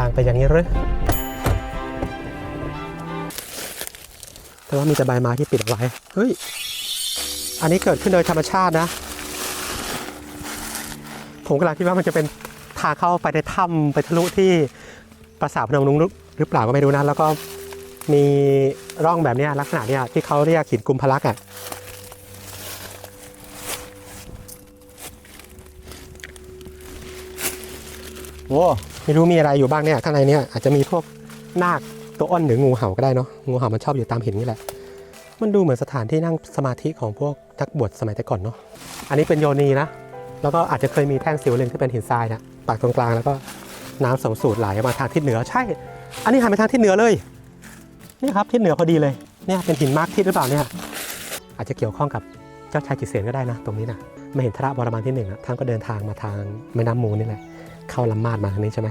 างไปอย่างนี้หรือแต่ว่ามีแต่ใบไม้ที่ปิดเอาไว้เฮ้ย อันนี้เกิดขึ้นโดยธรรมชาตินะ ผมกำลังคิดว่ามันจะเป็นทางเข้าไปในถ้ำไปทะลุที่ปราสาทพนมรุ้งหรือเปล่าก็ไม่รู้นะ แล้วก็มีร่องแบบนี้ลักษณะเนี้ยที่เขาเรียกหินกุมพลักอะ โอ้ไม่รู้มีอะไรอยู่บ้างเนี่ยข้างในเนี่ยอาจจะมีพวกนาคตัวอ้นหรืองูเห่าก็ได้เนาะงูเห่ามันชอบอยู่ตามหินนี่แหละ มันดูเหมือนสถานที่นั่งสมาธิของพวกนักบวชสมัยแต่ก่อนเนาะอันนี้เป็นโยนีนะแล้วก็อาจจะเคยมีแท่งสิวเลึงที่เป็นหินทรายนะปากตรงกลางแล้วก็น้ำสองสูตรไหลมาทางทิศเหนือใช่ อันนี้หันไปทางทิศเหนือเลยนี่ครับทิศเหนือพอดีเลยเนี่ยเป็นหินมาร์คทิศหรือเปล่าเนี่ยอาจจะเกี่ยวข้องกับเจ้าชายจิตเสียนก็ได้นะ ตรงนี้นะไม่เห็นทระบรมันที่หนึ่งอะท่านก็เดินทางมาทางแม่น้ำมูลนี่แหละ เข้าลำมาดมาทางนี้ใช่ไหม